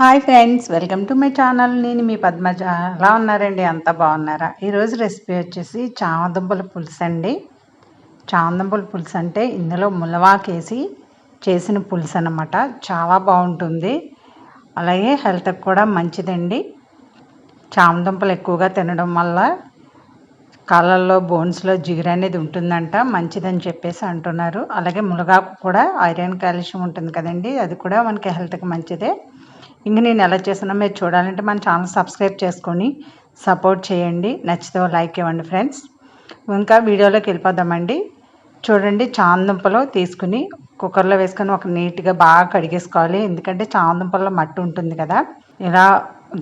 Hi friends welcome to my channel. నేను మీ పద్మజ. ఎలా ఉన్నారండి? అంతా బాగున్నారా? ఈరోజు రెసిపీ వచ్చేసి చామదుంపల పులుసు అండి. చామదుంపల పులుసు అంటే ఇందులో ములవాకేసి చేసిన పులుసు అనమాట చాలా బాగుంటుంది. అలాగే హెల్త్కి కూడా మంచిదండి. చామదుంపలు ఎక్కువగా తినడం వల్ల కాళ్ళల్లో బోన్స్లో జిగురు అనేది ఉంటుందంట. మంచిదని చెప్పేసి అంటున్నారు. అలాగే మునగాకు కూడా ఐరన్ కాల్షియం ఉంటుంది కదండి. అది కూడా మనకి హెల్త్కి మంచిదే. ఇంక నేను ఎలా చేసినా మీరు చూడాలంటే మన ఛానల్ సబ్స్క్రైబ్ చేసుకొని సపోర్ట్ చేయండి. నచ్చితే లైక్ ఇవ్వండి ఫ్రెండ్స్. ఇంకా వీడియోలోకి వెళ్ళిపోదామండి. చూడండి చాందుంపలు తీసుకుని కుక్కర్లో వేసుకొని ఒక నీట్గా బాగా కడిగేసుకోవాలి. ఎందుకంటే చాందుంపల్లో మట్టి ఉంటుంది కదా. ఇలా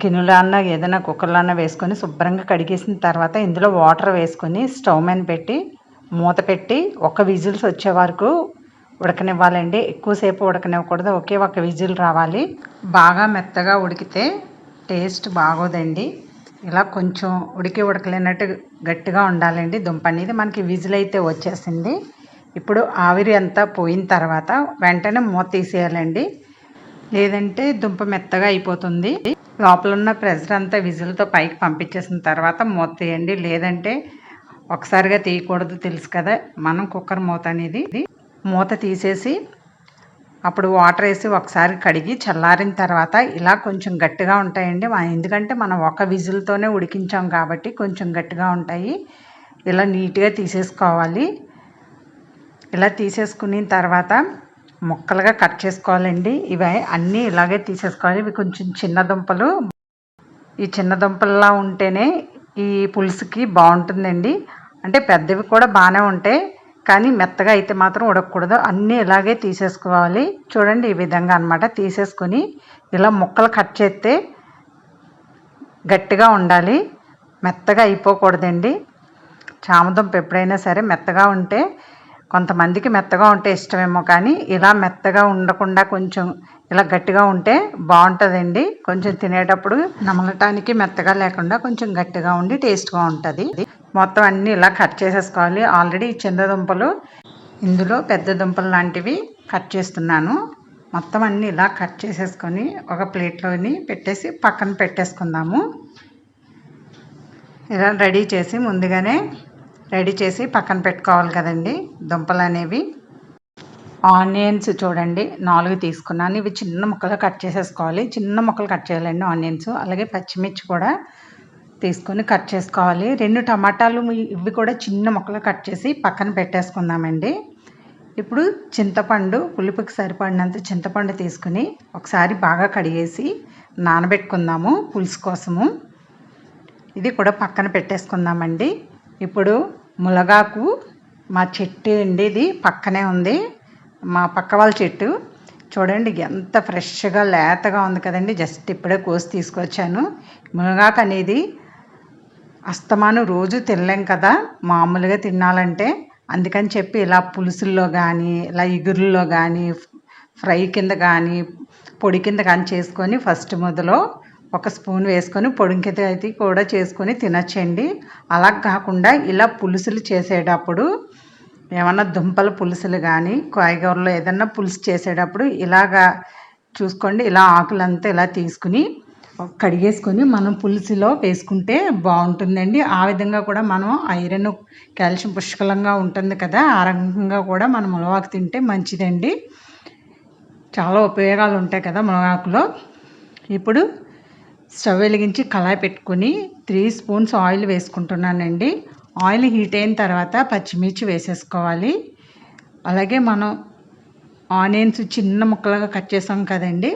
గిన్నెలో అన్న ఏదైనా కుక్కర్లో అన్న వేసుకొని శుభ్రంగా కడిగేసిన తర్వాత ఇందులో వాటర్ వేసుకొని స్టవ్ మీద పెట్టి మూత పెట్టి ఒక విజిల్స్ వచ్చే వరకు ఉడకనివ్వాలండి. ఎక్కువసేపు ఉడకనివ్వకూడదు. ఒకే ఒక విజిల్ రావాలి. బాగా మెత్తగా ఉడికితే టేస్ట్ బాగోదండి. ఇలా కొంచెం ఉడికి ఉడకలేనట్టు గట్టిగా ఉండాలండి. దుంప అనేది మనకి విజిల్ అయితే వచ్చేసింది. ఇప్పుడు ఆవిరి అంతా పోయిన తర్వాత వెంటనే మూత తీసేయాలండి. లేదంటే దుంప మెత్తగా అయిపోతుంది. లోపల ఉన్న ప్రెషర్ అంతా విజిల్తో పైకి పంపించేసిన తర్వాత మూత తీయండి. లేదంటే ఒకసారిగా తీయకూడదు తెలుసు కదా. మనం కుక్కర్ మూత అనేది మూత తీసేసి అప్పుడు వాటర్ వేసి ఒకసారి కడిగి చల్లారిన తర్వాత ఇలా కొంచెం గట్టిగా ఉంటాయండి. ఎందుకంటే మనం ఒక విజిల్తోనే ఉడికించాం కాబట్టి కొంచెం గట్టిగా ఉంటాయి. ఇలా నీట్గా తీసేసుకోవాలి. ఇలా తీసేసుకున్న తర్వాత ముక్కలుగా కట్ చేసుకోవాలండి. ఇవి అన్నీ ఇలాగే తీసేసుకోవాలి. ఇవి కొంచెం చిన్న దుంపలు. ఈ చిన్న దుంపల్లా ఉంటేనే ఈ పులుసుకి బాగుంటుందండి. అంటే పెద్దవి కూడా బాగానే ఉంటాయి. కానీ మెత్తగా అయితే మాత్రం ఉడకకూడదు. అన్నీ ఇలాగే తీసేసుకోవాలి. చూడండి ఈ విధంగా అనమాట తీసేసుకొని ఇలా ముక్కలు కట్ చేస్తే గట్టిగా ఉండాలి. మెత్తగా అయిపోకూడదండి. చామదుంప ఎప్పుడైనా సరే మెత్తగా ఉంటే కొంతమందికి మెత్తగా ఉంటే ఇష్టమేమో కానీ ఇలా మెత్తగా ఉండకుండా కొంచెం ఇలా గట్టిగా ఉంటే బాగుంటుందండి. కొంచెం తినేటప్పుడు నమలటానికి మెత్తగా లేకుండా కొంచెం గట్టిగా ఉండి టేస్ట్గా ఉంటుంది. మొత్తం అన్నీ ఇలా కట్ చేసేసుకోవాలి. ఆల్రెడీ చిన్న దుంపలు ఇందులో పెద్ద దుంపలు లాంటివి కట్ చేస్తున్నాను. మొత్తం అన్నీ ఇలా కట్ చేసేసుకొని ఒక ప్లేట్లోని పెట్టేసి పక్కన పెట్టేసుకుందాము. ఇలా రెడీ చేసి ముందుగానే రెడీ చేసి పక్కన పెట్టుకోవాలి కదండి దుంపలు అనేవి. ఆనియన్స్ చూడండి నాలుగు తీసుకున్నాను. ఇవి చిన్న ముక్కలు కట్ చేసేసుకోవాలి. చిన్న ముక్కలు కట్ చేయాలండి ఆనియన్స్. అలాగే పచ్చిమిర్చి కూడా తీసుకొని కట్ చేసుకోవాలి. రెండు టమాటాలు ఇవి కూడా చిన్న ముక్కలు కట్ చేసి పక్కన పెట్టేసుకుందామండి. ఇప్పుడు చింతపండు పులుపుకి సరిపడినంత చింతపండు తీసుకుని ఒకసారి బాగా కడిగేసి నానబెట్టుకుందాము పులుసు కోసము. ఇది కూడా పక్కన పెట్టేసుకుందామండి. ఇప్పుడు ములగాకు మా చెట్టు అండి ఇది పక్కనే ఉంది. మా పక్క వాళ్ళ చెట్టు. చూడండి ఎంత ఫ్రెష్గా లేతగా ఉంది కదండి. జస్ట్ ఇప్పుడే కోసి తీసుకొచ్చాను. మునగాకు అనేది అస్తమాను రోజు తినలేం కదా మామూలుగా తినాలంటే. అందుకని చెప్పి ఇలా పులుసుల్లో కానీ ఇలా ఇగురుల్లో కానీ ఫ్రై కింద కానీ పొడి కింద కానీ చేసుకొని ఫస్ట్ మొదలో ఒక స్పూన్ వేసుకొని పొడి అయితే కూడా చేసుకొని తినచ్చండి. అలా కాకుండా ఇలా పులుసులు చేసేటప్పుడు ఏమన్నా దుంపల పులుసులు కానీ కాయగూరలో ఏదన్నా పులుసు చేసేటప్పుడు ఇలాగా చూసుకోండి ఇలా ఆకులంతా ఇలా తీసుకుని కడిగేసుకొని మనం పులుసులో వేసుకుంటే బాగుంటుందండి. ఆ విధంగా కూడా మనం ఐరన్ కాల్షియం పుష్కలంగా ఉంటుంది కదా ఆ రకంగా కూడా మనం మునగాకు తింటే మంచిదండి. చాలా ఉపయోగాలు ఉంటాయి కదా మునగాకులో ఇప్పుడు స్టవ్ వెలిగించి కళాయి పెట్టుకుని త్రీ స్పూన్స్ ఆయిల్ వేసుకుంటున్నానండి. ఆయిల్ హీట్ అయిన తర్వాత పచ్చిమిర్చి వేసేసుకోవాలి. అలాగే మనం ఆనియన్స్ చిన్న ముక్కలుగా కట్ చేసాం కదండి.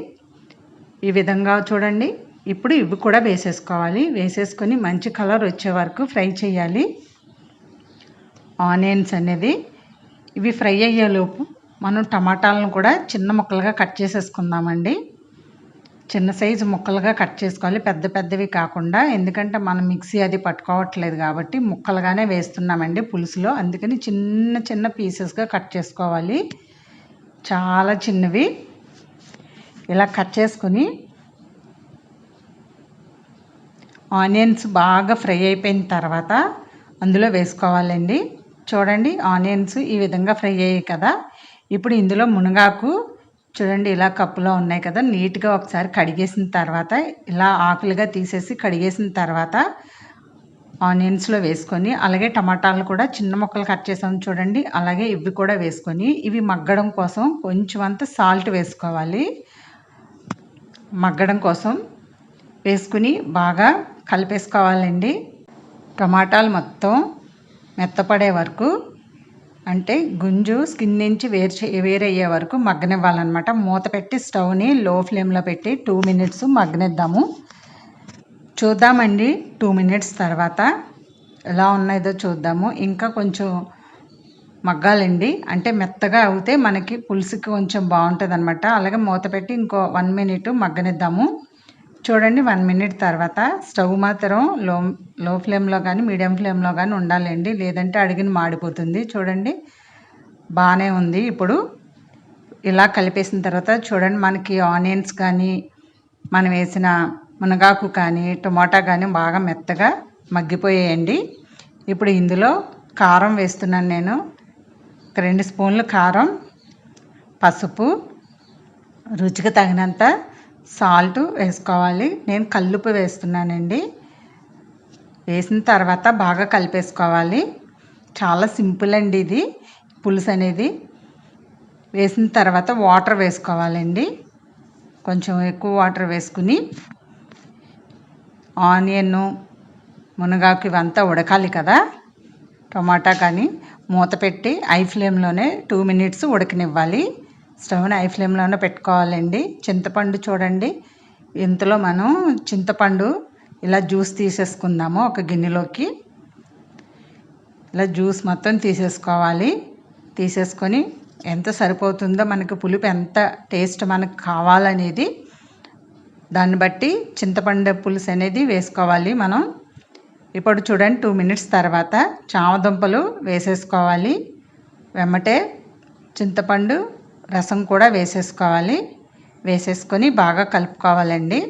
ఈ విధంగా చూడండి. ఇప్పుడు ఇవి కూడా వేసేసుకోవాలి. వేసేసుకొని మంచి కలర్ వచ్చే వరకు ఫ్రై చేయాలి. ఆనియన్స్ అనేది ఇవి ఫ్రై అయ్యేలోపు మనం టమాటాలను కూడా చిన్న ముక్కలుగా కట్ చేసేసుకుందామండి. చిన్న సైజు ముక్కలుగా కట్ చేసుకోవాలి. పెద్ద పెద్దవి కాకుండా ఎందుకంటే మనం మిక్సీ అది పట్టుకోవట్లేదు కాబట్టి ముక్కలుగానే వేస్తున్నామండి పులుసులో. అందుకని చిన్న చిన్న పీసెస్గా కట్ చేసుకోవాలి. చాలా చిన్నవి. ఇలా కట్ చేసుకొని ఆనియన్స్ బాగా ఫ్రై అయిపోయిన తర్వాత అందులో వేసుకోవాలండి. చూడండి ఆనియన్స్ ఈ విధంగా ఫ్రై అయ్యాయి కదా. ఇప్పుడు ఇందులో మునగాకు చూడండి ఇలా కప్పులో ఉన్నాయి కదా. నీట్గా ఒకసారి కడిగేసిన తర్వాత ఇలా ఆకులుగా తీసేసి కడిగేసిన తర్వాత ఆనియన్స్లో వేసుకొని అలాగే టమాటాలు కూడా చిన్న ముక్కలు కట్ చేసాం చూడండి. అలాగే ఇవి కూడా వేసుకొని ఇవి మగ్గడం కోసం కొంచెం అంత సాల్ట్ వేసుకోవాలి. మగ్గడం కోసం వేసుకుని బాగా కలిపేసుకోవాలండి. టమాటాలు మొత్తం మెత్తపడే వరకు అంటే గుంజు స్కిన్ నుంచి వేరు వేరయ్యే వరకు మగ్గనివ్వాలన్నమాట. మూత పెట్టి స్టవ్ని లో ఫ్లేమ్లో పెట్టి టూ మినిట్స్ మగ్గనిద్దాము. చూద్దామండి టూ మినిట్స్ తర్వాత ఎలా ఉన్నాయో చూద్దాము. ఇంకా కొంచెం మగ్గాలండి. అంటే మెత్తగా అవుతే మనకి పులుసుకి కొంచెం బాగుంటుంది అనమాట అలాగే మూత పెట్టి ఇంకో వన్ మినిట్ మగ్గనిద్దాము. చూడండి వన్ మినిట్ తర్వాత స్టవ్ మాత్రం లో లో ఫ్లేమ్లో కానీ మీడియం ఫ్లేమ్లో కానీ ఉండాలండి. లేదంటే అడిగిన మాడిపోతుంది. చూడండి బాగానే ఉంది. ఇప్పుడు ఇలా కలిపేసిన తర్వాత చూడండి మనకి ఆనియన్స్ కానీ మనం వేసిన మునగాకు కానీ టమాటా కానీ బాగా మెత్తగా మగ్గిపోయాయండి. ఇప్పుడు ఇందులో కారం వేస్తున్నాను నేను. ఒక రెండు స్పూన్లు కారం పసుపు రుచికి తగినంత సాల్ట్ వేసుకోవాలి. నేను కల్లుపు వేస్తున్నానండి. వేసిన తర్వాత బాగా కలిపేసుకోవాలి. చాలా సింపుల్ అండి ఇది పులుసు అనేది. వేసిన తర్వాత వాటర్ వేసుకోవాలండి. కొంచెం ఎక్కువ వాటర్ వేసుకుని ఆనియన్ మునగాకు ఇవంతా ఉడకాలి కదా. టమాటా కానీ మూత పెట్టి ఐ ఫ్లేమ్లోనే టూ మినిట్స్ ఉడకనివ్వాలి. స్టవ్ని ఐ ఫ్లేమ్లోనే పెట్టుకోవాలండి. చింతపండు చూడండి. ఇంతలో మనం చింతపండు ఇలా జ్యూస్ తీసేసుకుందాము ఒక గిన్నెలోకి. ఇలా జ్యూస్ మొత్తం తీసేసుకోవాలి. తీసేసుకొని ఎంత సరిపోతుందో మనకి పులుపు ఎంత టేస్ట్ మనకు కావాలనేది దాన్ని బట్టి చింతపండు పులుసు అనేది వేసుకోవాలి మనం. ఇప్పుడు చూడండి టూ మినిట్స్ తర్వాత చామదుంపలు వేసేసుకోవాలి. వెమ్మటే చింతపండు రసం కూడా వేసేసుకోవాలి. వేసేసుకొని బాగా కలుపుకోవాలండి.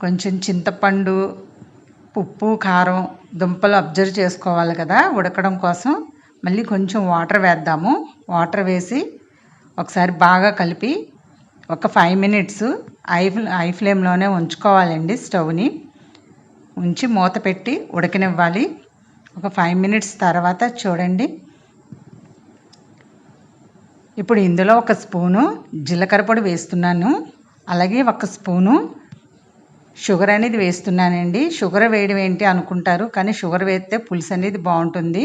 కొంచెం చింతపండు ఉప్పు కారం దుంపలు అబ్జర్వ్ చేసుకోవాలి కదా ఉడకడం కోసం. మళ్ళీ కొంచెం వాటర్ వేద్దాము. వాటర్ వేసి ఒకసారి బాగా కలిపి ఒక ఫైవ్ మినిట్స్ ఐ ఐ ఫ్లేమ్లోనే ఉంచుకోవాలండి స్టవ్ని. ఉంచి మూత పెట్టి ఉడకనివ్వాలి. ఒక ఫైవ్ మినిట్స్ తర్వాత చూడండి. ఇప్పుడు ఇందులో ఒక స్పూను జీలకర్ర పొడి వేస్తున్నాను. అలాగే ఒక స్పూను షుగర్ అనేది వేస్తున్నానండి. షుగర్ వేయడం ఏంటి అనుకుంటారు కానీ షుగర్ వేస్తే పులుసు అనేది బాగుంటుంది.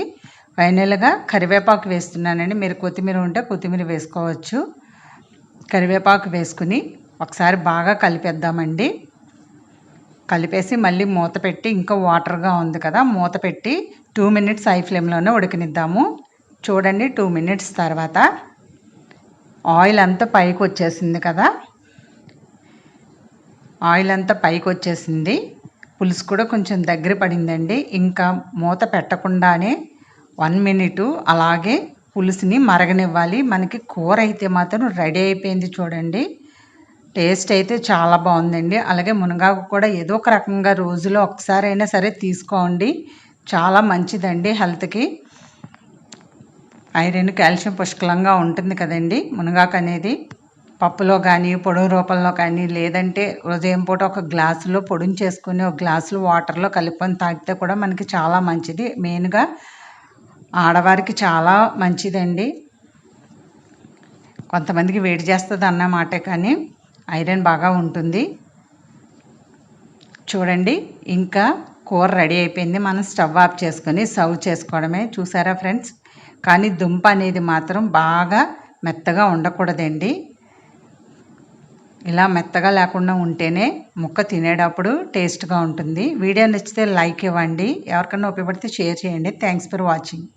ఫైనల్గా కరివేపాకు వేస్తున్నానండి. మీరు కొత్తిమీర ఉంటే కొత్తిమీర వేసుకోవచ్చు. కరివేపాకు వేసుకుని ఒకసారి బాగా కలిపేద్దామండి. కలిపేసి మళ్ళీ మూత పెట్టి ఇంకా వాటర్గా ఉంది కదా మూత పెట్టి టూ మినిట్స్ హై ఫ్లేమ్లోనే ఉడికినిద్దాము. చూడండి టూ మినిట్స్ తర్వాత ఆయిల్ అంతా పైకి వచ్చేసింది కదా? ఆయిల్ అంతా పైకి వచ్చేసింది. పులుసు కూడా కొంచెం దగ్గర పడిందండి. ఇంకా మూత పెట్టకుండానే వన్ మినిట్ అలాగే పులుసుని మరగనివ్వాలి. మనకి కూర అయితే మాత్రం రెడీ అయిపోయింది చూడండి. టేస్ట్ అయితే చాలా బాగుందండి. అలాగే మునగాకు కూడా ఏదో ఒక రకంగా రోజులో ఒకసారి అయినా సరే తీసుకోండి. చాలా మంచిదండి హెల్త్కి. ఐరన్ కాల్షియం పుష్కలంగా ఉంటుంది కదండి. మునగాకు అనేది పప్పులో కానీ పొడుగు రూపంలో కానీ లేదంటే ఉదయం పూట ఒక గ్లాసులో పొడిని చేసుకుని ఒక గ్లాసులో వాటర్లో కలుపుకొని తాగితే కూడా మనకి చాలా మంచిది. మెయిన్గా ఆడవారికి చాలా మంచిదండి. కొంతమందికి వేడి చేస్తుంది అన్నమాట కానీ ఐరన్ బాగా ఉంటుంది. చూడండి ఇంకా కూర రెడీ అయిపోయింది. మనం స్టవ్ ఆఫ్ చేసుకొని సర్వ్ చేసుకోవడమే. చూసారా ఫ్రెండ్స్? కానీ దుంప అనేది మాత్రం బాగా మెత్తగా ఉండకూడదండి. ఇలా మెత్తగా లేకుండా ఉంటేనే ముక్క తినేటప్పుడు టేస్ట్గా ఉంటుంది. వీడియో నచ్చితే లైక్ ఇవ్వండి. ఎవరికైనా ఉపయోగపడితే షేర్ చేయండి. Thanks for watching.